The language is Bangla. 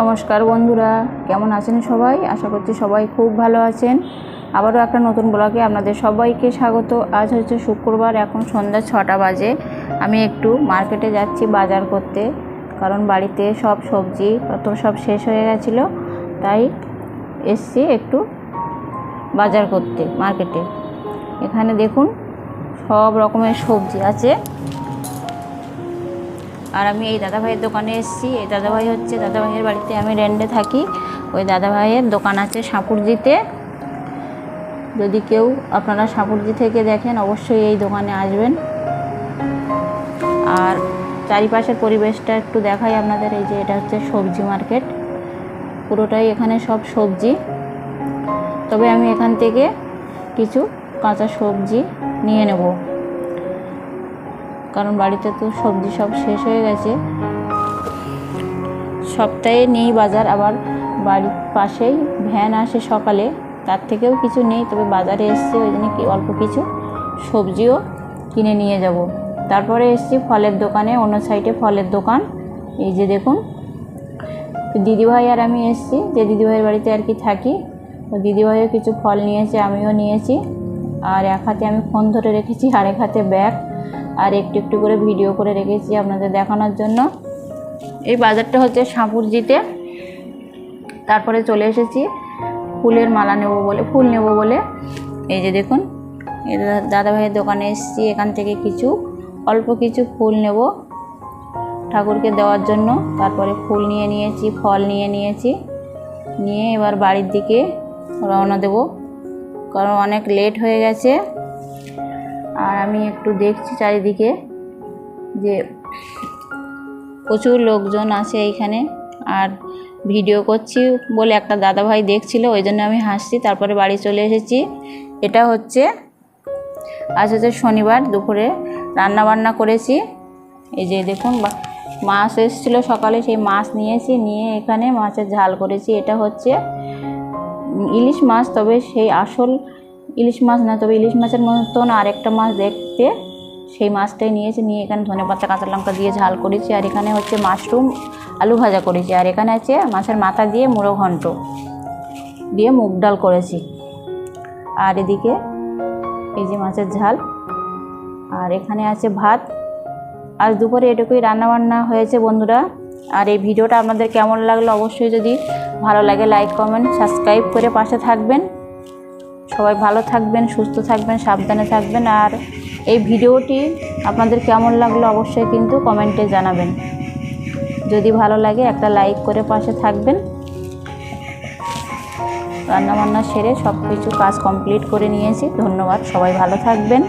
নমস্কার বন্ধুরা, কেমন আছেন সবাই? আশা করছি সবাই খুব ভালো আছেন। আবারও একটা নতুন ব্লগে আপনাদের সবাইকে স্বাগত। আজ হচ্ছে শুক্রবার, এখন সন্ধ্যা ছটা বাজে। আমি একটু মার্কেটে যাচ্ছি বাজার করতে, কারণ বাড়িতে সব সবজি তো সব শেষ হয়ে গেছিল। তাই এসছি একটু বাজার করতে, মার্কেটে। এখানে দেখুন সব রকমের সবজি আছে। আর আমি এই দাদাভাইয়ের দোকানে এসেছি। এই দাদাভাই হচ্ছে, দাদাভাইয়ের বাড়িতে আমি রেন্টে থাকি। ওই দাদাভাইয়ের দোকান আছে সাপুরজিতে যদি কেউ আপনারা সাপুরজি থেকে দেখেন, অবশ্যই এই দোকানে আসবেন। আর চারিপাশের পরিবেশটা একটু দেখাই আপনাদের, এই যে এটা হচ্ছে সবজি মার্কেট। পুরোটাই এখানে সব সবজি। তবে আমি এখান থেকে কিছু কাঁচা সবজি নিয়ে নেব। কারণ বাড়িতে তো সবজি সব শেষ হয়ে গেছে। সপ্তাহে নেই বাজার, আবার বাড়ির পাশেই ভ্যান আসে সকালে, তার থেকেও কিছু নেই, তবে বাজারে এসছে ওই জন্য কি অল্প কিছু সবজিও কিনে নিয়ে যাব। তারপরে এসছি ফলের দোকানে, অন্য সাইডে ফলের দোকান। এই যে দেখুন, দিদিভাই আর আমি এসছি, যে দিদিভাইয়ের বাড়িতে আর কি থাকি ও দিদিভাইও কিছু ফল নিয়েছে, আমিও নিয়েছি। আর এক হাতে আমি ফোন ধরে রেখেছি, আর এক হাতে ব্যাগ। আর একটু একটু করে ভিডিও করে রেখেছি আপনাদের দেখানোর জন্য। এই বাজারটা হচ্ছে সাঁপুরজিতে। তারপরে চলে এসেছি, ফুলের মালা নেব বলে, ফুল নেব বলে। এই যে দেখুন, এই দাদা- দাদাভাইয়ের দোকানে এসেছি, এখান থেকে কিছু, অল্প কিছু ফুল নেব ঠাকুরকে দেওয়ার জন্য। তারপরে ফুল নিয়ে নিয়েছি, ফল নিয়ে নিয়েছি। নিয়ে এবার বাড়ির দিকে রওনা দেব, কারণ অনেক লেট হয়ে গেছে। আর আমি একটু দেখছি চারিদিকে যে প্রচুর লোকজন আছে এইখানে। আর ভিডিও করছি বলে একটা দাদাভাই দেখছিল, ওই জন্য আমি হাসছি। তারপরে বাড়ি চলে এসেছি। এটা হচ্ছে, আজ হচ্ছে শনিবার, দুপুরে রান্না বান্না করেছি। এই যে দেখুন মাছ এসেছিল সকালে, সেই মাছ নিয়েছি, নিয়ে এখানে মাছের ঝাল করেছি। এটা হচ্ছে ইলিশ মাছ, তবে সেই আসল ইলিশ মাছ না, তবে ইলিশ মাছের মতন আরেকটা মাছ দেখতে। সেই মাছটাই নিয়েছি, নিয়ে এখানে ধনে পাতা, কাঁচা লঙ্কা দিয়ে ঝাল করেছি। আর এখানে হচ্ছে মাশরুম আলু ভাজা করেছি। আর এখানে আছে মাছের মাথা দিয়ে মুড়ো ঘন্ট দিয়ে মুগ ডাল করেছি। আর এদিকে এই যে মাছের ঝাল। আর এখানে আছে ভাত। আজ দুপুরে এটুকুই রান্নাবান্না হয়েছে বন্ধুরা। আর এই ভিডিওটা আপনাদের কেমন লাগল অবশ্যই যদি ভালো লাগে লাইক কমেন্ট সাবস্ক্রাইব করে পাশে থাকবেন। সবাই ভালো থাকবেন, সুস্থ থাকবেন, সাবধানে থাকবেন। আর এই ভিডিওটি আপনাদের কেমন লাগল অবশ্যই কিন্তু কমেন্টে জানাবেন। যদি ভালো লাগে একটা লাইক করে পাশে থাকবেন। রান্নাবান্না সেরে সব কিছু কাজ কমপ্লিট করে নিয়েছি। ধন্যবাদ, সবাই ভালো থাকবেন।